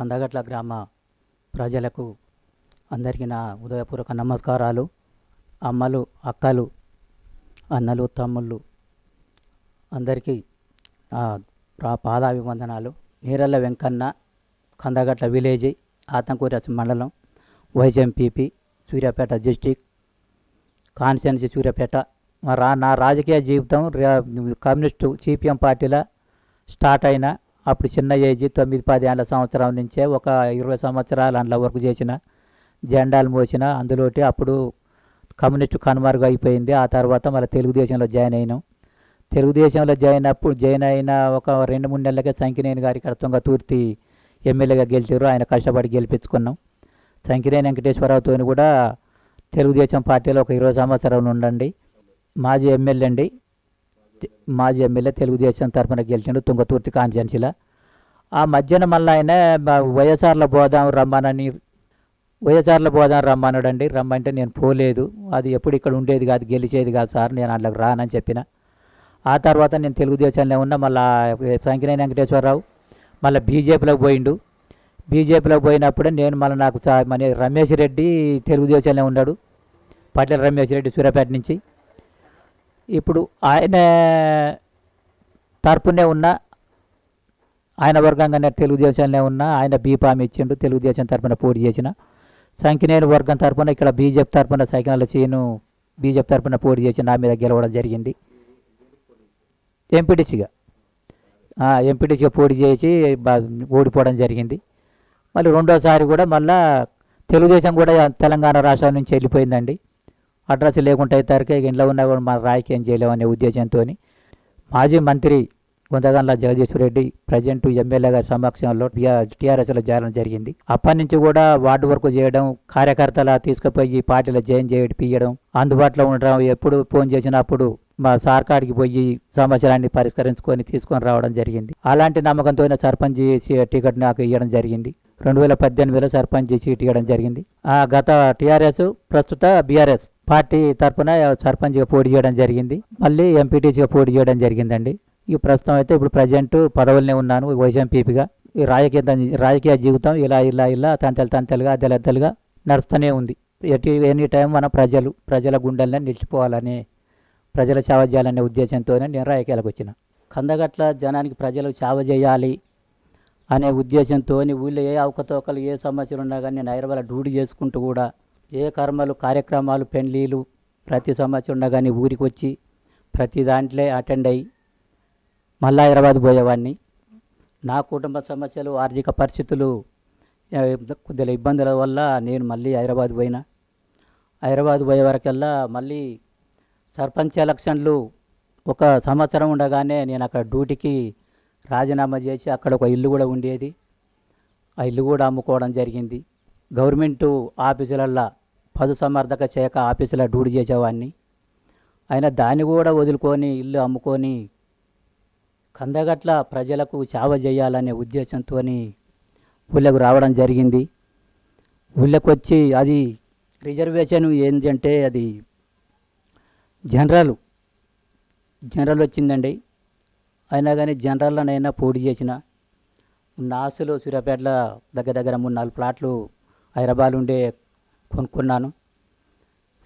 కందగట్ల గ్రామ ప్రజలకు అందరికీ నా ఉదయపూర్వక నమస్కారాలు. అమ్మలు అక్కలు అన్నలు తమ్ముళ్ళు అందరికీ నా పాదాభివందనాలు. నీరల్ల వెంకన్న కందగట్ల విలేజ్ ఆతంకూరస్ మండలం వైజంపీపీ సూర్యాపేట డిస్టిక్ కాన్స్టిట్యున్సీ సూర్యాపేట. మా రా నా రాజకీయ జీవితం కమ్యూనిస్టు సిపిఎం పార్టీలో స్టార్ట్ అయిన అప్పుడు చిన్న ఏజ్ తొమ్మిది పది ఏళ్ళ సంవత్సరం నుంచే ఒక ఇరవై సంవత్సరాలు అందులో వర్క్ చేసిన జెండాలు మోసిన అందులోటి అప్పుడు కమ్యూనిస్ట్ కనుమరుగు అయిపోయింది. ఆ తర్వాత మళ్ళీ తెలుగుదేశంలో జాయిన్ అయినాం. తెలుగుదేశంలో జాయిన్ అప్పుడు జాయిన్ అయిన ఒక రెండు మూడు నెలలకే సంకినేని గారి ఇక్కడ తుంగతూర్తి ఎమ్మెల్యేగా గెలిచారు. ఆయన కష్టపడి గెలిపించుకున్నాం. సంకినేని వెంకటేశ్వరరావుతో కూడా తెలుగుదేశం పార్టీలో ఒక ఇరవై సంవత్సరాలు ఉండండి. మాజీ ఎమ్మెల్యే అండి. మాజీ ఎమ్మెల్యే తెలుగుదేశం తరఫున గెలిచిండు తుంగతుర్తి కాన్స్టిట్యున్సీలో ఆ మధ్యన మళ్ళీ ఆయన వైఎస్ఆర్ల వైఎస్ఆర్లో పోదాం రమ్మనని వైఎస్ఆర్లో పోదాం రమ్మన్నాడండి రమ్మంటే నేను పోలేదు అది ఎప్పుడు ఇక్కడ ఉండేది కాదు గెలిచేది కాదు సార్ నేను అందులోకి రానని చెప్పిన. ఆ తర్వాత నేను తెలుగుదేశంలో ఉన్నా మళ్ళీ సంకినేని వెంకటేశ్వరరావు మళ్ళీ బీజేపీలోకి పోయిండు. బీజేపీలోకి పోయినప్పుడే నేను మళ్ళీ నాకు మన రమేష్ రెడ్డి తెలుగుదేశంలో ఉన్నాడు పట్ల రమేష్ రెడ్డి సూర్యాపేట నుంచి. ఇప్పుడు ఆయన తరపునే ఉన్న ఆయన వర్గంగానే తెలుగుదేశంలో ఉన్న ఆయన బీపామ్ ఇచ్చిండు తెలుగుదేశం తరపున పోటీ చేసిన. సంకినేని వర్గం తరపున ఇక్కడ బీజేపీ తరపున సైకినాల చేను బీజేపీ తరపున పోటీ చేసి నా మీద గెలవడం జరిగింది. ఎంపీటీసీగా. ఎంపీటీసీగా పోటీ చేసి ఓడిపోవడం జరిగింది. మళ్ళీ రెండోసారి కూడా మళ్ళా తెలుగుదేశం కూడా తెలంగాణ రాష్ట్రం నుంచి వెళ్ళిపోయిందండి. అడ్రస్ లేకుండా అయితే ఇంట్లో ఉన్నా కూడా మన రాజకీయం చేయలేమనే ఉద్దేశంతో మాజీ మంత్రి గుంతగండ్ల జగదీశ్వర్ రెడ్డి ప్రజెంట్ ఎమ్మెల్యే గారి సమక్షంలో టీఆర్ఎస్లో చేరడం జరిగింది. అప్పటి నుంచి కూడా వార్డు వర్క్ చేయడం కార్యకర్తల తీసుకుపోయి పార్టీలో జాయిన్ చేయడం అందుబాటులో ఉండడం ఎప్పుడు ఫోన్ చేసినప్పుడు మా సార్ కాడికి పోయి సమస్యలన్నీ పరిష్కరించుకొని తీసుకొని రావడం జరిగింది. అలాంటి నమ్మకంతో సర్పంచ్ టికెట్ నాకు ఇవ్వడం జరిగింది. రెండు వేల పద్దెనిమిదిలో సర్పంచ్ సీట్ ఇవ్వడం జరిగింది. ఆ గత టీఆర్ఎస్ ప్రస్తుత బీఆర్ఎస్ పార్టీ తరఫున సర్పంచ్గా పోటీ చేయడం జరిగింది. మళ్ళీ ఎంపీటీసీగా పోటీ చేయడం జరిగిందండి. ఈ ప్రస్తుతం అయితే ఇప్పుడు ప్రజెంట్ పదవులనే ఉన్నాను వైఎంపీపీగా ఈ రాజకీయ రాజకీయ జీవితం ఇలా ఇలా ఇలా తంతెలు తంతెలుగా అద్దెలద్దలుగా నడుస్తూనే ఉంది. ఎటు ఎనీ టైం మన ప్రజలు ప్రజల గుండెలనే నిలిచిపోవాలని ప్రజల సేవ చేయాలనే ఉద్దేశంతోనే నేను రాజకీయాలకు వచ్చిన. కందగట్ల జనానికి ప్రజలకు సేవ చేయాలి అనే ఉద్దేశంతో ఊళ్ళో ఏ అవకతవకలు ఏ సమస్యలు ఉన్నా కానీ నేను హైదరాబాద్ డ్యూటీ చేసుకుంటూ కూడా ఏ కర్మలు కార్యక్రమాలు పెళ్ళిలు ప్రతి సమస్య ఉండగానే ఊరికి వచ్చి ప్రతి దాంట్లో అటెండ్ అయ్యి మళ్ళా హైదరాబాద్ పోయేవాడిని. నా కుటుంబ సమస్యలు ఆర్థిక పరిస్థితులు కొద్దిగా ఇబ్బందుల వల్ల నేను మళ్ళీ హైదరాబాద్ పోయినా. హైదరాబాద్ పోయే వరకల్లా మళ్ళీ సర్పంచ్ ఎలక్షన్లు ఒక సంవత్సరం ఉండగానే నేను అక్కడ డ్యూటీకి రాజీనామా చేసి అక్కడ ఒక ఇల్లు కూడా ఉండేది. ఆ ఇల్లు కూడా అమ్ముకోవడం జరిగింది. గవర్నమెంట్ ఆఫీసులల్లో పశుసంవర్ధక శాఖ ఆఫీసులో డ్యూటీ చేసేవాడిని. అయినా దాన్ని కూడా వదులుకొని ఇల్లు అమ్ముకొని కందగట్ల ప్రజలకు సేవ చేయాలనే ఉద్దేశంతో ఊళ్ళకు రావడం జరిగింది. ఊళ్ళకు వచ్చి అది రిజర్వేషన్ ఏంటంటే అది జనరల్ జనరల్ వచ్చిందండి. అయినా కానీ జనరల్లోనైనా పోటీ చేసిన ఉన్న సూర్యాపేటలో దగ్గర దగ్గర మూడు నాలుగు ప్లాట్లు హైదరాబాద్ ఉండే కొనుక్కున్నాను.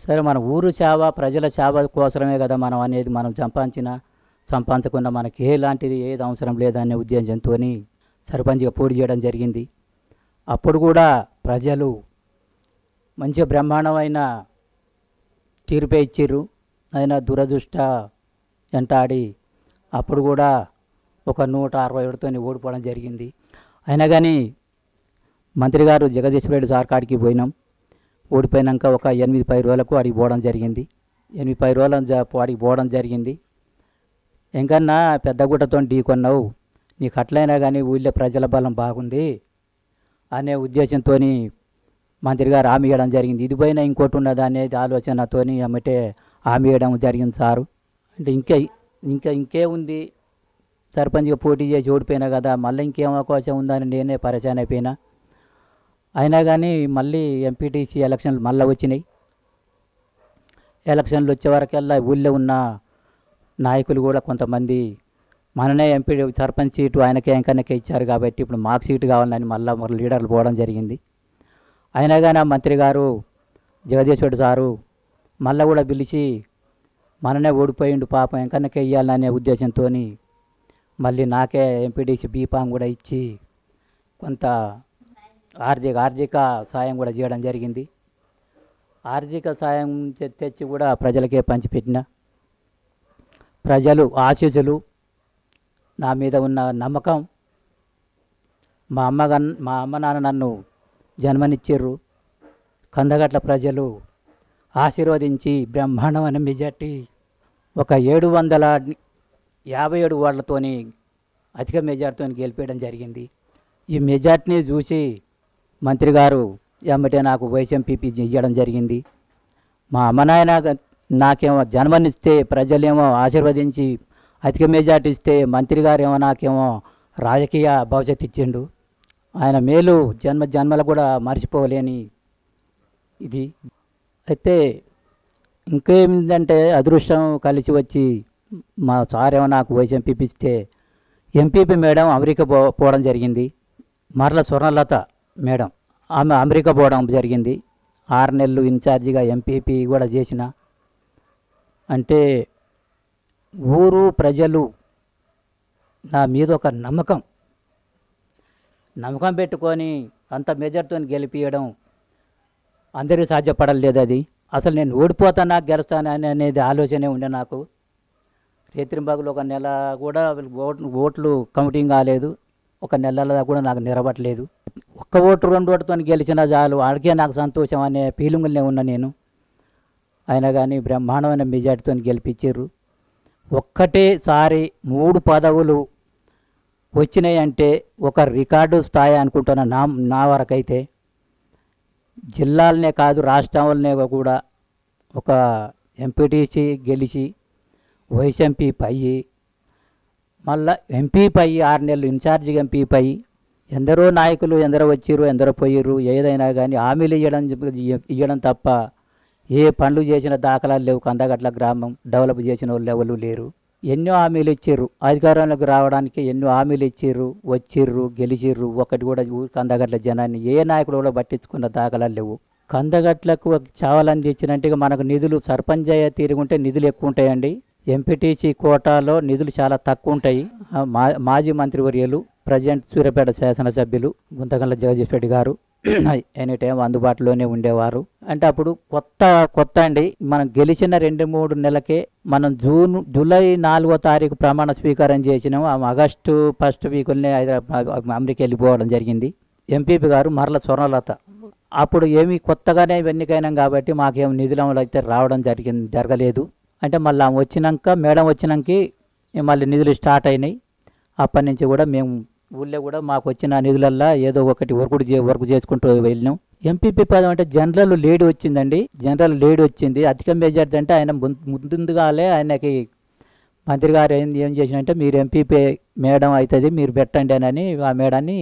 సరే మన ఊరు చావ ప్రజల చావ కోసమే కదా మనం అనేది మనం సంపాదించిన సంపాదించకుండా మనకి ఏలాంటిది ఏది అవసరం లేదనే ఉద్దేశంతో సర్పంచ్గా పోటీ చేయడం జరిగింది. అప్పుడు కూడా ప్రజలు మంచి బ్రహ్మాండమైన తీర్పే ఇచ్చిర్రు. అయినా దురదృష్ట వెంటాడి అప్పుడు కూడా ఒక నూట అరవై ఏడుతో ఓడిపోవడం జరిగింది. అయినా కానీ మంత్రి గారు జగదీశ్వర సార్ కాడికి పోయినాం. ఓడిపోయినాక ఒక ఎనిమిది పది రోజులకు అడిగి పోవడం జరిగింది. ఎనిమిది పది రోజుల అడిగి పోవడం జరిగింది. ఇంకన్నా పెద్దగుట్టతో ఢీకొన్నావు నీకు అట్లయినా కానీ ఊళ్ళో ప్రజల బలం బాగుంది అనే ఉద్దేశంతో మంత్రి గారు హామీ ఇవ్వడం జరిగింది. ఇది పోయినా ఇంకోటి ఉన్నది అనేది ఆలోచనతోని అమ్మటే హామీ ఇవ్వడం జరిగింది సారు. అంటే ఇంకా ఇంకా ఇంకే ఉంది. సర్పంచ్గా పోటీ చేసి ఓడిపోయినా కదా మళ్ళీ ఇంకేం అవకాశం ఉందని నేనే పరిచయం అయిపోయినా. అయినా కానీ మళ్ళీ ఎంపీటీసీ ఎలక్షన్లు మళ్ళీ వచ్చినాయి. ఎలక్షన్లు వచ్చే వరకల్లా ఊళ్ళో ఉన్న నాయకులు కూడా కొంతమంది మననే ఎంపీ సర్పంచ్ సీటు ఆయనకే ఎంకన్నకే ఇచ్చారు కాబట్టి ఇప్పుడు మాకు సీటు కావాలని మళ్ళీ మరి లీడర్లు పోవడం జరిగింది. అయినా కానీ ఆ మంత్రి గారు జగదీశ్వరుడు సారు మళ్ళీ కూడా పిలిచి మననే ఓడిపోయిండు పాపం ఎంకన్నకే ఇవ్వాలనే ఉద్దేశంతో మళ్ళీ నాకే ఎంపీడీసీ బీఫామ్ కూడా ఇచ్చి కొంత ఆర్థిక ఆర్థిక సాయం కూడా చేయడం జరిగింది. ఆర్థిక సాయం తెచ్చి కూడా ప్రజలకే పంచిపెట్టిన. ప్రజలు ఆశీసులు నా మీద ఉన్న నమ్మకం మా అమ్మ మా అమ్మ నాన్న నన్ను జన్మనిచ్చారు. కందగట్ల ప్రజలు ఆశీర్వదించి బ్రహ్మాండమైన మెజార్టీ ఒక ఏడు వందల యాభై ఏడు ఓట్లతోని అధిక మెజార్టీతో గెలిపేయడం జరిగింది. ఈ మెజార్టీని చూసి మంత్రి గారు ఎమ్మటే నాకు వైఎస్ఎంపీపీ ఇవ్వడం జరిగింది. మా అమ్మ నాయన నాకేమో జన్మనిస్తే ప్రజలేమో ఆశీర్వదించి అధిక మెజార్టీ ఇస్తే మంత్రి గారేమో నాకేమో రాజకీయ భవిష్యత్తు ఇచ్చిండు. ఆయన మేలు జన్మ జన్మలు కూడా మర్చిపోలేని ఇది. అయితే ఇంకేమిందంటే అదృష్టం కలిసి వచ్చి మా సార్ ఏమో నాకు వయసు ఎంపీపీ ఇస్తే ఎంపీపీ మేడం అమెరికా పో పోవడం జరిగింది. మరల స్వర్ణలత మేడం ఆమె అమెరికా పోవడం జరిగింది. ఆరు నెలలు ఇన్ఛార్జిగా ఎంపీపీ కూడా చేసిన. అంటే ఊరు ప్రజలు నా మీద ఒక నమ్మకం. నమ్మకం పెట్టుకొని అంత మెజర్తో గెలిపించడం అందరికీ సాధ్యపడలేదు అది. అసలు నేను ఓడిపోతానా గెలుస్తానా అనేది ఆలోచనే ఉండే నాకు. రేత్రింబాగులు ఒక నెల కూడా ఓట్లు ఓట్లు కౌంటింగ్ కాలేదు. ఒక నెలలో కూడా నాకు నిలబట్టలేదు ఒక్క ఓటు రెండు ఓటుతో గెలిచిన చాలు. ఆడికే నాకు సంతోషం అనే ఫీలింగ్లోనే ఉన్నా నేను. అయినా కానీ బ్రహ్మాండమైన మెజార్టీతో గెలిపించారు ఒక్కటేసారి మూడు పదవులు వచ్చినాయంటే ఒక రికార్డు స్థాయి అనుకుంటున్నా నా నా వరకైతే. జిల్లాలనే కాదు రాష్ట్రాలనే కూడా ఒక ఎంపీటీసీ గెలిచి వైఎస్ఎంపీ పై మళ్ళా ఎంపీపై ఆరు నెలలు ఇన్ఛార్జ్ ఎంపీపై ఎందరో నాయకులు ఎందరో వచ్చిర్రు ఎందరో పోయిర్రు ఏదైనా కానీ హామీలు ఇవ్వడం ఇవ్వడం తప్ప ఏ పనులు చేసిన దాఖలాలు లేవు. కందగట్ల గ్రామం డెవలప్ చేసిన వాళ్ళు ఎవరు లేరు. ఎన్నో హామీలు ఇచ్చిర్రు అధికారంలోకి రావడానికి ఎన్నో హామీలు ఇచ్చిర్రు వచ్చిర్రు గెలిచిర్రు. ఒకటి కూడా ఊరు కందగట్ల జనాన్ని ఏ నాయకుడు కూడా పట్టించుకున్న దాఖలాలు లేవు. కందగట్లకు చావలని ఇచ్చినట్టుగా మనకు నిధులు సర్పంచ్ అయ్యే తీరుగుంటే నిధులు ఎక్కువ ఉంటాయండి. ఎంపీటీసీ కోటాలో నిధులు చాలా తక్కువ ఉంటాయి మా మాజీ మంత్రివర్యులు ప్రజెంట్ సూర్యాపేట శాసనసభ్యులు గుంతకల్ల జగదీష్ రెడ్డి గారు ఎనీ టైం అందుబాటులోనే ఉండేవారు. అంటే అప్పుడు కొత్త కొత్త అండి. మనం గెలిచిన రెండు మూడు నెలలకే మనం జూన్ జూలై నాలుగో తారీఖు ప్రమాణ స్వీకారం చేసినాం ఆగస్టు ఫస్ట్ వీకుల్నే హైదరాబాద్ అమెరికా వెళ్ళిపోవడం జరిగింది. ఎంపీపీ గారు మరల స్వర్ణలత. అప్పుడు ఏమి కొత్తగానే ఎన్నికైనాం కాబట్టి మాకేం నిధులు అయితే రావడం జరిగింది జరగలేదు. అంటే మళ్ళీ ఆమె వచ్చినాక మేడం వచ్చినాక మళ్ళీ నిధులు స్టార్ట్ అయినాయి. అప్పటి నుంచి కూడా మేము ఊళ్ళో కూడా మాకు వచ్చిన నిధులల్లా ఏదో ఒకటి వర్క్ చే వర్క్ చేసుకుంటూ వెళ్ళినాం. ఎంపీపీ పదం అంటే జనరల్ లేడీ వచ్చిందండి. జనరల్ లేడీ వచ్చింది. అధిక మెజార్టీ అంటే ఆయన ముందుగాలే ఆయనకి మంత్రి గారు ఏం ఏం చేసినంటే మీరు ఎంపీపీ మేడం అవుతుంది మీరు పెట్టండి అని ఆ మేడాన్ని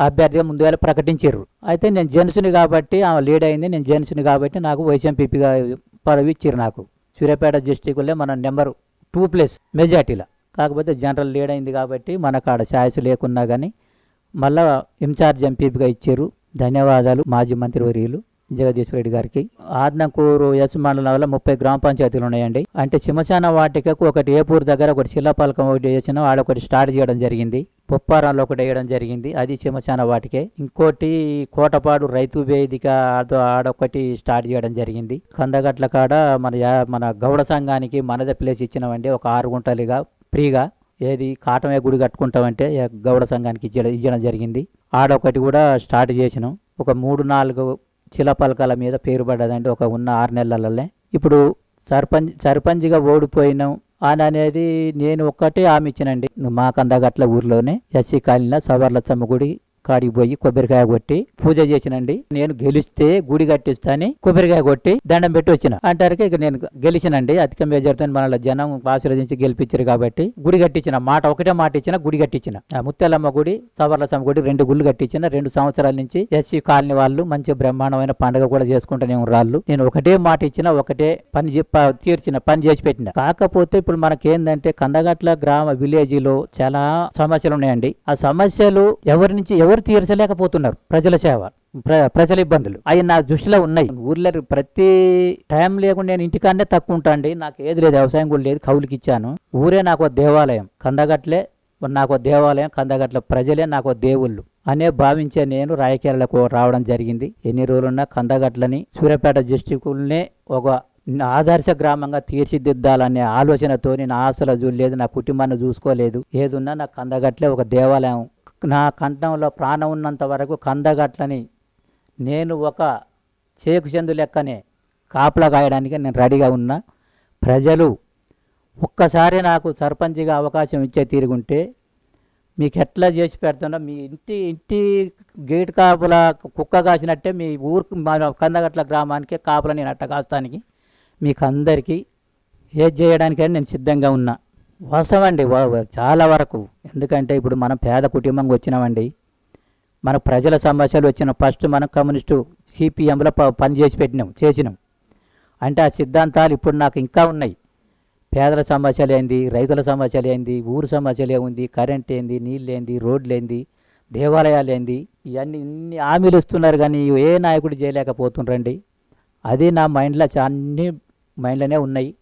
అభ్యర్థిగా ముందుగా ప్రకటించారు. అయితే నేను జెన్స్ని కాబట్టి ఆమె లీడ్ అయింది నేను జెన్స్ని కాబట్టి నాకు వైస్ ఎంపీపీగా పదవి ఇచ్చారు నాకు. సూర్యాపేట డిస్టిక్లో మన నెంబర్ టూ ప్లస్ మెజార్టీలో కాకపోతే జనరల్ లీడ్ అయింది కాబట్టి మనకు ఆడ ఛాయిస్ లేకున్నా కానీ మళ్ళా ఇన్ఛార్జ్ ఎంపీపీగా ఇచ్చారు. ధన్యవాదాలు మాజీ మంత్రివర్యులు జగదీశ్వర రెడ్డి గారికి. ఆద్నంకూరు ఎస్ మండలం వల్ల ముప్పై గ్రామ పంచాయతీలు ఉన్నాయండి. అంటే సింహశాన వాటికకు ఒకటి ఏపూర్ దగ్గర ఒకటి శిలాపాలకం ఒకటి వేసిన ఆడ ఒకటి స్టార్ట్ చేయడం జరిగింది. పొప్పారంలో ఒకటి వేయడం జరిగింది. అది సింహశాన వాటికే. ఇంకోటి కోటపాడు రైతు వేదిక ఆడొకటి స్టార్ట్ చేయడం జరిగింది. కందగట్ల కాడ మన యా- మన గౌడ సంఘానికి మనదే ప్లేస్ ఇచ్చినామండి. ఒక ఆరు గుంటలుగా ఫ్రీగా. ఏది కాటమే గుడి కట్టుకుంటామంటే గౌడ సంఘానికి ఇచ్చడం ఇవ్వడం జరిగింది. ఆడొకటి కూడా స్టార్ట్ చేసినాం. ఒక మూడు నాలుగు శిలాపలకాల మీద పేరు పడ్డదండి ఒక ఉన్న ఆరు నెలలలోనే ఇప్పుడు సర్పంచ్ సర్పంచ్గా ఓడిపోయినాం అని అనేది నేను ఒక్కటే ఆమె ఇచ్చినండి. మా కందగట్ల ఊర్లోనే ఎస్సీ కాలనీలో సవర్ల గుడి కాడికి పోయి కొబ్బరికాయ కొట్టి పూజ చేసినండి. నేను గెలిస్తే గుడి కట్టిస్తాని కొబ్బరికాయ కొట్టి దండం పెట్టి వచ్చిన. అంటారు ఇక నేను గెలిచినండి. అధిక మెజార్టీ మన జనం ఆశీర్వదించి గెలిపించారు కాబట్టి గుడి కట్టించిన. మాట ఒకటే మాట ఇచ్చిన గుడి కట్టించిన. ఆ ముత్యాలమ్మ గుడి సవర్లసమ్మ గుడి రెండు గుళ్ళు కట్టించిన. రెండు సంవత్సరాల నుంచి ఎస్సీ కాలనీ వాళ్ళు మంచి బ్రహ్మాండమైన పండుగ కూడా చేసుకుంటూనే రాళ్ళు నేను ఒకటే మాట ఇచ్చిన ఒకటే పని తీర్చిన పని చేసి పెట్టిన. కాకపోతే ఇప్పుడు మనకేందంటే కందగట్ల గ్రామ విలేజ్లో చాలా సమస్యలు ఉన్నాయండి. ఆ సమస్యలు ఎవరి నుంచి ఎవరు తీర్చలేకపోతున్నారు ప్రజల సేవ ప్ర- ప్రజల ఇబ్బందులు. అవి నా దృష్టిలో ఉన్నాయి. ఊర్లో ప్రతి టైం లేకుండా నేను ఇంటికాడనే తక్కువ ఉంటా అండి. నాకు ఏది లేదు వ్యవసాయం కూడా లేదు కౌలుకి ఇచ్చాను. ఊరే నాకు దేవాలయం కందగట్లే నాకు దేవాలయం కందగట్ల ప్రజలే నాకు దేవుళ్ళు అనే భావించే నేను రాయకేరలకు రావడం జరిగింది. ఎన్ని రోజులున్నా కందగట్లని సూర్యాపేట డిస్టిక్నే ఒక ఆదర్శ గ్రామంగా తీర్చిదిద్దాలనే ఆలోచనతో నేను ఆస్తులు చూడలేదు నా కుటుంబాన్ని చూసుకోలేదు. ఏదున్నా నా కందగట్లే ఒక దేవాలయం నా కంఠంలో ప్రాణం ఉన్నంత వరకు కందగట్లని నేను ఒక చేకు చెందు లెక్కనే కాపలా కాయడానికి నేను రెడీగా ఉన్నా. ప్రజలు ఒక్కసారి నాకు సర్పంచ్గా అవకాశం ఇచ్చే తీరుగుంటే మీకు ఎట్లా చేసి పెడుతున్నా మీ ఇంటి ఇంటి గేట్ కాపుల కుక్క కాసినట్టే మీ ఊరికి మన కందగట్ల గ్రామానికి కాపుల నేను అట్ట కాస్తానికి మీకు అందరికీ ఏది చేయడానికైనా నేను సిద్ధంగా ఉన్నా. వాస్తవం అండి వా- చాలా వరకు. ఎందుకంటే ఇప్పుడు మనం పేద కుటుంబంగా వచ్చినామండి. మన ప్రజల సమస్యలు వచ్చిన ఫస్ట్ మనం కమ్యూనిస్టు సిపిఎంలో పని చేసి పెట్టినాం చేసినాం. అంటే ఆ సిద్ధాంతాలు ఇప్పుడు నాకు ఇంకా ఉన్నాయి. పేదల సమస్యలు ఏంది రైతుల సమస్యలు ఏంది ఊరు సమస్యలు ఏముంది కరెంట్ ఏంది నీళ్ళు ఏంది రోడ్లు ఏంది దేవాలయాలు ఏంది ఇవన్నీ ఇన్ని హామీలు ఇస్తున్నారు కానీ ఏ నాయకుడు చేయలేకపోతుండ్రండి. అది నా మైండ్లో చా- అన్ని మైండ్లోనే ఉన్నాయి.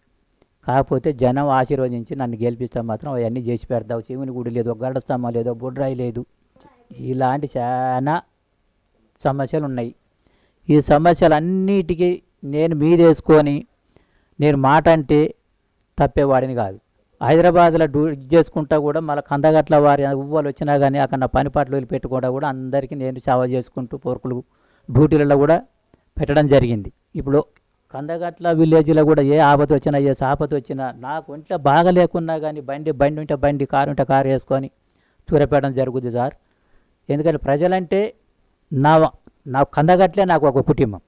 కాకపోతే జనం ఆశీర్వదించి నన్ను గెలిపిస్తే మాత్రం అవన్నీ చేసి పెడతావు. శివుని గుడి లేదు ఒక గరుడ స్తంభం లేదు బుడ్రాయి లేదు. ఇలాంటి చాలా సమస్యలు ఉన్నాయి ఈ సమస్యలన్నిటికీ నేను మీదేసుకొని నేను మాట అంటే తప్పేవాడిని కాదు. హైదరాబాద్లో డ్యూ ఇది చేసుకుంటా కూడా మళ్ళీ కందగట్ల వారి ఉవ్వలు వచ్చినా కానీ అక్కడ నా పని పాటలు వదిలిపెట్టుకుంటా కూడా అందరికీ నేను సేవ చేసుకుంటూ పొరుకులు డ్యూటీలలో కూడా పెట్టడం జరిగింది. ఇప్పుడు కందగట్ల విలేజ్లో కూడా ఏ ఆపద వచ్చినా ఏ సాపత వచ్చినా నాకు ఒంట్లో బాగా లేకున్నా కానీ బండి బండి ఉంటే బండి కారు ఉంటే కారు వేసుకొని తూరపెట్టడం జరుగుతుంది సార్. ఎందుకంటే ప్రజలంటే నా నా కందగట్లే నాకు ఒక కుటుంబం.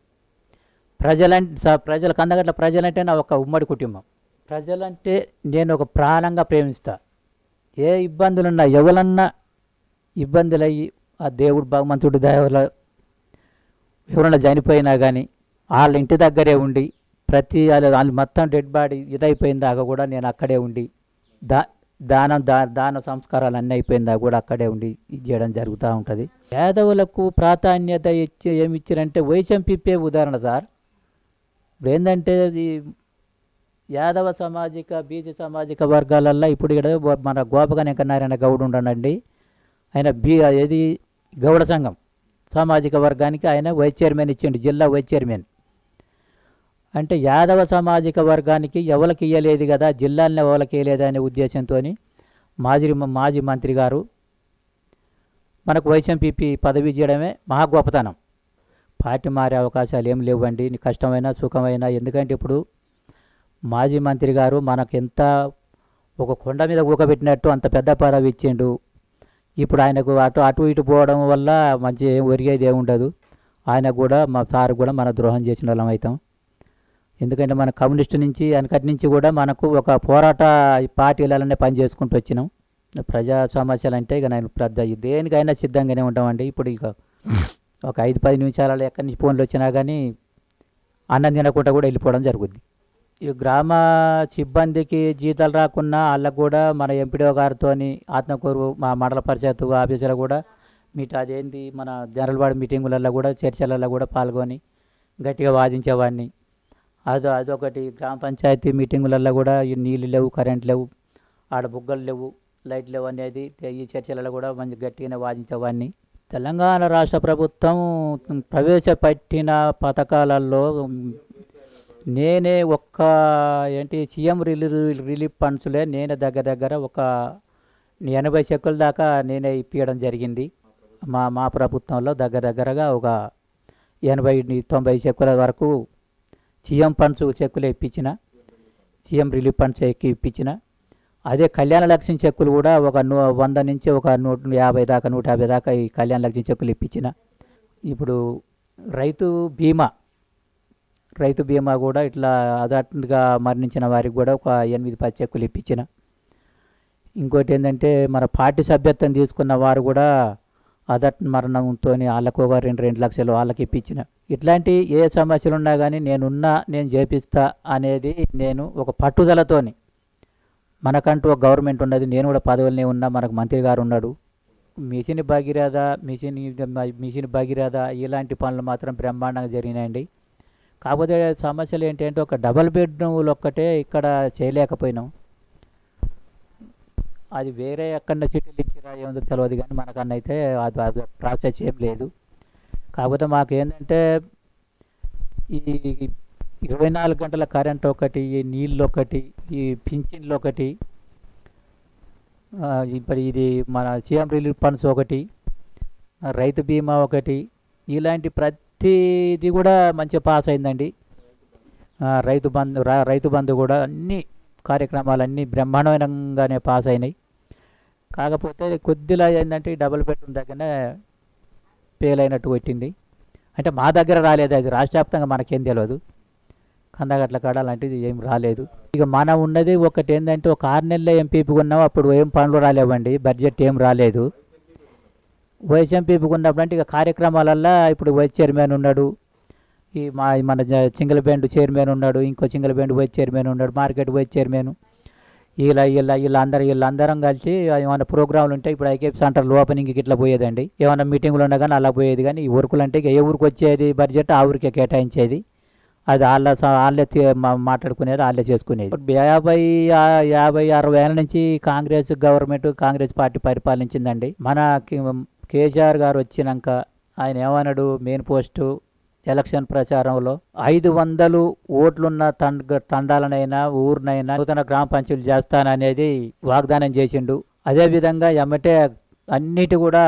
ప్రజలంటే ప్రజల కందగట్ల ప్రజలంటే నా ఒక ఉమ్మడి కుటుంబం. ప్రజలంటే నేను ఒక ప్రాణంగా ప్రేమిస్తా. ఏ ఇబ్బందులున్నా ఎవరన్నా ఇబ్బందులయ్యి ఆ దేవుడు భగవంతుడి దేవుల ఎవరన్నా చనిపోయినా కానీ వాళ్ళ ఇంటి దగ్గరే ఉండి ప్రతి వాళ్ళ వాళ్ళు మొత్తం డెడ్ బాడీ ఇదైపోయిన దాకా కూడా నేను అక్కడే ఉండి దా దానం దా దాన సంస్కారాలు అన్నీ అయిపోయిన దాకా కూడా అక్కడే ఉండి ఇది చేయడం జరుగుతూ ఉంటుంది. పేదవులకు ప్రాధాన్యత ఇచ్చి ఏమి ఇచ్చారంటే వైశంపిప్పే ఉదాహరణ సార్. ఇప్పుడు ఏంటంటే ఈ యాదవ సామాజిక బీజ సామాజిక వర్గాలల్లో ఇప్పుడు ఇక్కడ మన గోపగణిక నారాయణ గౌడ్ ఉండనండి ఆయన బీ ఏది గౌడ సంఘం సామాజిక వర్గానికి ఆయన వైస్ చైర్మన్ ఇచ్చిండు జిల్లా వైస్ చైర్మన్. అంటే యాదవ సామాజిక వర్గానికి ఎవరికి ఇయ్యలేదు కదా జిల్లాలనే ఎవరికి ఇయ్యలేదు అనే ఉద్దేశంతో మాజీ మాజీ మంత్రి గారు మనకు వైఎస్ఎంపీపీ పదవి చేయడమే మహా గొప్పతనం. పార్టీ మారే అవకాశాలు ఏం లేవండి కష్టమైనా సుఖమైనా. ఎందుకంటే ఇప్పుడు మాజీ మంత్రి గారు మనకు ఎంత ఒక కొండ మీద ఊకబెట్టినట్టు అంత పెద్ద పదవి ఇచ్చిండు. ఇప్పుడు ఆయనకు అటు అటు ఇటు పోవడం వల్ల మంచి ఒరిగేది ఏముండదు. ఉండదు ఆయన కూడా మా సార్ కూడా మన ద్రోహం చేసిన వాళ్ళం అవుతాం. ఎందుకంటే మన కమ్యూనిస్టు నుంచి వెనకటి నుంచి కూడా మనకు ఒక పోరాట పార్టీలనే పని చేసుకుంటూ వచ్చినాం. ప్రజా సమస్యలు అంటే ఇక నేను పెద్ద దేనికైనా సిద్ధంగానే ఉంటామండి. ఇప్పుడు ఇక ఒక ఐదు పది నిమిషాలలో ఎక్కడి నుంచి ఫోన్లు వచ్చినా కానీ అన్నం తినకుండా కూడా వెళ్ళిపోవడం జరుగుద్ది. ఈ గ్రామ సిబ్బందికి జీతాలు రాకున్నా వాళ్ళకు కూడా మన ఎంపీడీఓ గారితో ఆత్మకూరు మా మండల పరిషత్ ఆఫీసులో కూడా మీట్ అదేంటి మన జనరల్ వార్డు మీటింగులలో కూడా చర్చలలో కూడా పాల్గొని గట్టిగా వాదించేవాడిని. అదో అదొకటి. గ్రామ పంచాయతీ మీటింగులలో కూడా ఈ నీళ్ళు లేవు కరెంట్ లేవు ఆడ బుగ్గలు లేవు లైట్ లేవు అనేది ఈ చర్చలలో కూడా మంచి గట్టిగానే వాదించేవాడిని. తెలంగాణ రాష్ట్ర ప్రభుత్వం ప్రవేశపెట్టిన పథకాలలో నేనే ఒక్క ఏంటి సీఎం రిలీఫ్ రిలీఫ్ ఫండ్స్లే నేనే దగ్గర దగ్గర ఒక ఎనభై చెక్కుల దాకా నేనే ఇప్పించడం జరిగింది. మా మా ప్రభుత్వంలో దగ్గర దగ్గరగా ఒక ఎనభై తొంభై చెక్కుల వరకు సీఎం ఫండ్స్ చెక్కులు ఇప్పించిన సీఎం రిలీఫ్ ఫండ్స్ ఎక్కి ఇప్పించిన అదే కళ్యాణ లక్ష్యం చెక్కులు కూడా ఒక నూ వంద నుంచి ఒక నూట యాభై దాకా నూట యాభై దాకా ఈ కళ్యాణ లక్ష్యం చెక్కులు ఇప్పించిన. ఇప్పుడు రైతు బీమా రైతు బీమా కూడా ఇట్లా అదట్టుగా మరణించిన వారికి కూడా ఒక ఎనిమిది పది చెక్కులు ఇప్పించిన. ఇంకోటి ఏంటంటే మన పార్టీ సభ్యత్వం తీసుకున్న వారు కూడా అదట్ మరణంతో వాళ్ళకు ఒక రెండు రెండు లక్షలు వాళ్ళకి ఇప్పించిన. ఇట్లాంటి ఏ సమస్యలు ఉన్నా కానీ నేనున్నా నేను చేపిస్తా అనేది నేను ఒక పట్టుదలతోని మనకంటూ ఒక గవర్నమెంట్ ఉన్నది నేను కూడా పదవులనే ఉన్నా మనకు మంత్రి గారు ఉన్నాడు. Mission Bhagiratha mission mission Bhagiratha ఇలాంటి పనులు మాత్రం బ్రహ్మాండంగా జరిగినాయండి. కాకపోతే సమస్యలు ఏంటంటే ఒక డబల్ బెడ్రూమ్లు ఒక్కటే ఇక్కడ చేయలేకపోయినాం. అది వేరే ఎక్కడ సిటీలు ఇచ్చిరా ఏముందో తెలియదు కానీ మనకన్నా అయితే అది ప్రాసెస్ ఏం లేదు. కాకపోతే మాకు ఏంటంటే ఈ ఇరవై నాలుగు గంటల కరెంట్ ఒకటి ఈ నీళ్ళు ఒకటి ఈ పింఛన్లు ఒకటి ఇప్పుడు ఇది మన సీఎం రిలీఫ్ ఫండ్స్ ఒకటి రైతు బీమా ఒకటి ఇలాంటి ప్రతిది కూడా మంచిగా పాస్ అయిందండి. రైతు బంధు రైతు బంధు కూడా అన్నీ కార్యక్రమాలన్నీ బ్రహ్మాండంగానే పాస్ అయినాయి. కాకపోతే కొద్దిలా ఏంటంటే డబుల్ బెడ్రూమ్ దగ్గరనే ఫెయిల్ అయినట్టు కొట్టింది. అంటే మా దగ్గర రాలేదు అది రాష్ట్ర వ్యాప్తంగా మనకేం తెలియదు కందగట్ల కాడ అలాంటిది ఏం రాలేదు. ఇక మనం ఉన్నది ఒకటి ఏంటంటే ఒక ఆరు నెలల ఎంపీపీకి ఉన్నాం అప్పుడు ఏం పనులు రాలేవండి బడ్జెట్ ఏం రాలేదు. వైఎస్ఎంపీపీకి ఉన్నప్పుడు అంటే ఇక కార్యక్రమాలల్లో ఇప్పుడు వైస్ చైర్మన్ ఉన్నాడు ఈ మా మన జ- చింగల చైర్మన్ ఉన్నాడు ఇంకో చింగల బ్యాండ్ వైస్ చైర్మన్ ఉన్నాడు మార్కెట్ వైస్ చైర్మన్. ఇలా ఇలా వీళ్ళందరూ వీళ్ళందరం కలిసి ఏమైనా ప్రోగ్రాంలు ఉంటే ఇప్పుడు ఐకేపీ సెంటర్లు ఓపెనింగ్కి ఇట్లా పోయేదండి. ఏమైనా మీటింగ్లు ఉన్నా కానీ అలా పోయేది. కానీ ఈ ఊరుకులు అంటే ఇక ఏ ఊరికి వచ్చేది బడ్జెట్ ఆ ఊరికే కేటాయించేది. అది వాళ్ళ స- వాళ్ళే మాట్లాడుకునేది వాళ్ళే చేసుకునేది. యాభై యాభై అరవై ఏళ్ళ నుంచి కాంగ్రెస్ గవర్నమెంట్ కాంగ్రెస్ పార్టీ పరిపాలించిందండి. మన కేసీఆర్ గారు వచ్చినాక ఆయన ఏమన్నాడు మెయిన్ పోస్టు ఎలక్షన్ ప్రచారంలో ఐదు వందలు ఓట్లున్న తండ తండాలనైనా ఊరినైనా నూతన గ్రామ పంచాయతీలు చేస్తాననేది వాగ్దానం చేసిండు. అదేవిధంగా ఎమ్మటే అన్నిటి కూడా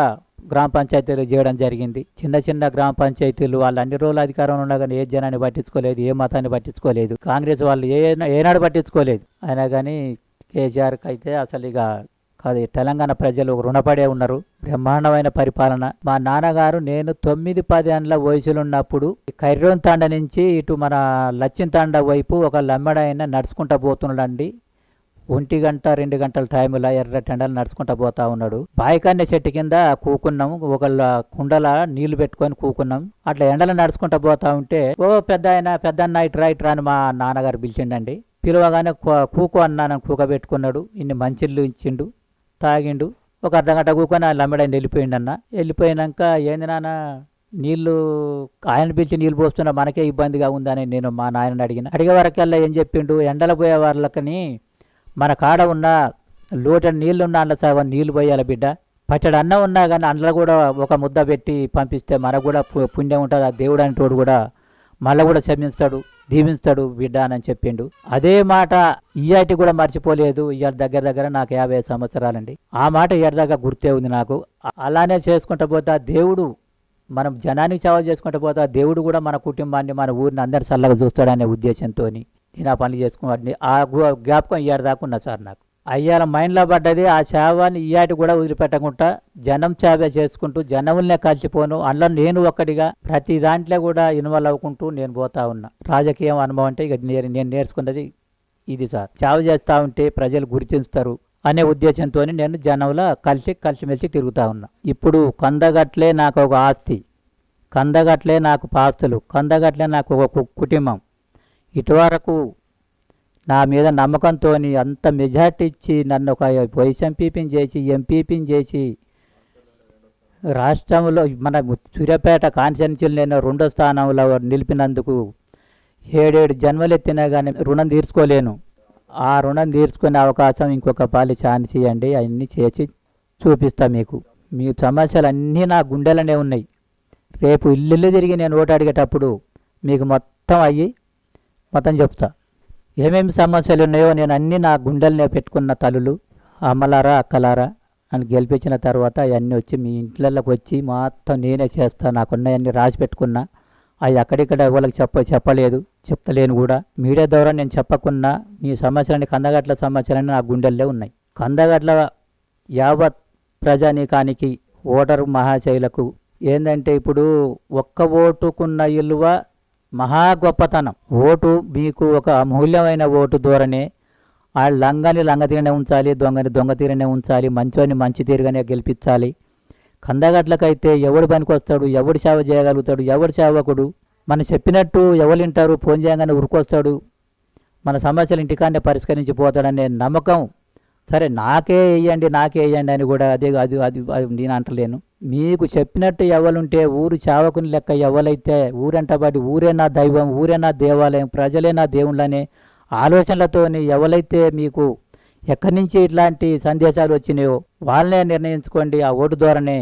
గ్రామ పంచాయతీలు చేయడం జరిగింది. చిన్న చిన్న గ్రామ పంచాయతీలు వాళ్ళు అన్ని రోజులు అధికారంలో ఉన్నా కానీ ఏ జనాన్ని పట్టించుకోలేదు ఏ మతాన్ని పట్టించుకోలేదు. కాంగ్రెస్ వాళ్ళు ఏ ఏనాడు పట్టించుకోలేదు. అయినా కానీ కేసీఆర్కి అయితే అసలు ఇక కాదు తెలంగాణ ప్రజలు రుణపడే ఉన్నారు. బ్రహ్మాండమైన పరిపాలన. మా నాన్నగారు నేను తొమ్మిది పది ఏళ్ళ వయసులో ఉన్నప్పుడు కర్రోన్ తాండ నుంచి ఇటు మన లచ్చిన్ తాండ వైపు ఒక లమ్మడైన నడుచుకుంటా పోతున్నాడండి. ఒంటి గంట రెండు గంటల టైంలో ఎర్ర టెండలు నడుచుకుంటా పోతా ఉన్నాడు. బాయికాన్య చెట్టు కింద కూకున్నాం. ఒక కుండల నీళ్ళు పెట్టుకొని కూకున్నాం. అట్లా ఎండలు నడుచుకుంటా పోతా ఉంటే ఓ పెద్ద ఆయన పెద్ద అన్న ఇట్రా ఇట్రా అని మా నాన్నగారు పిలిచిండండి. పిలవగానే కూకు అన్నాను కూక పెట్టుకున్నాడు ఇన్ని మంచిళ్ళు ఇచ్చిండు. తాగిండు. ఒక అర్ధగంట కూకొని ఆ లమ్మడని వెళ్ళిపోయిండు అన్న వెళ్ళిపోయినాక ఏంది నాన్న నీళ్ళు ఆయన పిలిచి నీళ్ళు పోస్తున్నా మనకే ఇబ్బందిగా ఉందని నేను మా నాయనని అడిగిన. అడిగే వరకల్లా ఏం చెప్పిండు? ఎండలు పోయే వాళ్ళకని మన కాడ ఉన్న లోట నీళ్ళు ఉన్న అందులో సగం నీళ్ళు పోయాలి బిడ్డ. పచ్చడి అన్నం ఉన్నా కానీ అందులో కూడా ఒక ముద్ద పెట్టి పంపిస్తే మనకు కూడా పు- పుణ్యం ఉంటుంది. ఆ దేవుడు అనేటోడు కూడా మళ్ళీ కూడా క్షమిస్తాడు దీవిస్తాడు బిడ్డ అని చెప్పిండు. అదే మాట ఇయ్యాటి కూడా మర్చిపోలేదు. ఇయ్యాటి దగ్గర దగ్గర నాకు యాభై సంవత్సరాలండి. ఆ మాట ఇయ్యాటి గుర్తే ఉంది నాకు. అలానే చేసుకుంటూ పోతా దేవుడు మనం జనానికి సేవ చేసుకుంటూ పోతా దేవుడు కూడా మన కుటుంబాన్ని మన ఊరిని అందరి చల్లగా చూస్తాడనే ఉద్దేశంతో నేను ఆ పనులు చేసుకున్నాడు ఆ జ్ఞాపకం ఇయ్యాటి దాకా ఉన్నా సార్ నాకు. అయ్యాల మైండ్లో పడ్డది ఆ సేవని ఇయాటి కూడా వదిలిపెట్టకుండా జనం చావే చేసుకుంటూ జనములనే కలిసిపోను అందులో నేను ఒక్కడిగా ప్రతి దాంట్లో కూడా ఇన్వాల్వ్ అవ్వకుంటూ నేను పోతా ఉన్నా. రాజకీయం అనుభవం అంటే ఇక నేను నేను నేర్చుకున్నది ఇది సార్. సేవ చేస్తూ ఉంటే ప్రజలు గుర్తిస్తారు అనే ఉద్దేశంతో నేను జనంలో కలిసి కలిసిమెలిసి తిరుగుతా ఉన్నా. ఇప్పుడు కందగట్లే నాకు ఒక ఆస్తి కందగట్లే నాకు పాస్తులు కందగట్లే నాకు ఒక కు- కుటుంబం. ఇటువరకు నా మీద నమ్మకంతో అంత మెజార్టీ ఇచ్చి నన్ను ఒక వైస్ ఎంపీపీని చేసి ఎంపీపీని చేసి రాష్ట్రంలో మన సూర్యాపేట కాన్స్టిట్యున్సీలో నేను రెండో స్థానంలో నిలిపినందుకు ఏడేడు జన్మలు ఎత్తినా కానీ రుణం తీర్చుకోలేను. ఆ రుణం తీర్చుకునే అవకాశం ఇంకొక పాలి ఛాన్స్ చేయండి అవన్నీ చేసి చూపిస్తా మీకు. మీ సమస్యలు అన్నీ నా గుండెలనే ఉన్నాయి. రేపు ఇల్లు తిరిగి నేను ఓటు అడిగేటప్పుడు మీకు మొత్తం అయ్యి మొత్తం చెప్తా. ఏమేమి సమస్యలు ఉన్నాయో నేను అన్నీ నా గుండెలనే పెట్టుకున్న తలులు అమ్మలారా అక్కలారా అని గెలిపించిన తర్వాత అవన్నీ వచ్చి మీ ఇంట్లోకి వచ్చి మొత్తం నేనే చేస్తా నాకున్నవన్నీ రాసి పెట్టుకున్నా. అవి అక్కడిక్కడ వాళ్ళకి చెప్ప చెప్పలేదు చెప్తలేను కూడా. మీడియా ద్వారా నేను చెప్పకున్నా మీ సమస్యలని కందగట్ల సమస్యలని నా గుండెల్లో ఉన్నాయి. కందగట్ల యావత్ ప్రజానీకానికి ఓటరు మహాశైలకు ఏంటంటే ఇప్పుడు ఒక్క ఓటుకున్న ఇలువ మహా గొప్పతనం ఓటు మీకు ఒక అమూల్యమైన ఓటు ధోరణి. ఆ లంగని లంగ తీరనే ఉంచాలి దొంగని దొంగ తీరనే ఉంచాలి మంచోని మంచి తీరుగానే గెలిపించాలి. కందగట్లకైతే ఎవడు పనికొస్తాడు ఎవడు సేవ చేయగలుగుతాడు ఎవడు సేవకుడు? మనం చెప్పినట్టు ఎవరు వింటారు ఫోన్ చేయగానే ఉరికొస్తాడు. మన సమస్యలు ఇంటికాన్నే పరిష్కరించి పోతాడనే నమ్మకం సరే నాకే వేయండి నాకే వేయండి అని కూడా అదే అది అది నేను అంటలేను. మీకు చెప్పినట్టు ఎవరుంటే ఊరు చావకుని లెక్క ఎవరైతే ఊరంటబడి ఊరే నా దైవం ఊరే నా దేవాలయం ప్రజలే నా దేవుళ్ళనే ఆలోచనలతోని ఎవరైతే మీకు ఎక్కడి నుంచి ఇట్లాంటి సందేశాలు వచ్చినాయో వాళ్ళనే నిర్ణయించుకోండి. ఆ ఓటు ద్వారానే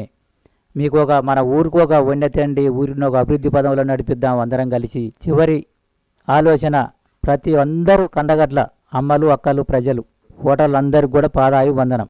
మీకు ఒక మన ఊరికి ఒక ఉన్నతండి ఊరిని ఒక అభివృద్ధి పదంలో నడిపిద్దాం అందరం కలిసి. చివరి ఆలోచన ప్రతి అందరూ కందగట్ల అమ్మలు అక్కలు ప్రజలు. ఓటర్లందరికీ కూడా పాదాయు వందనం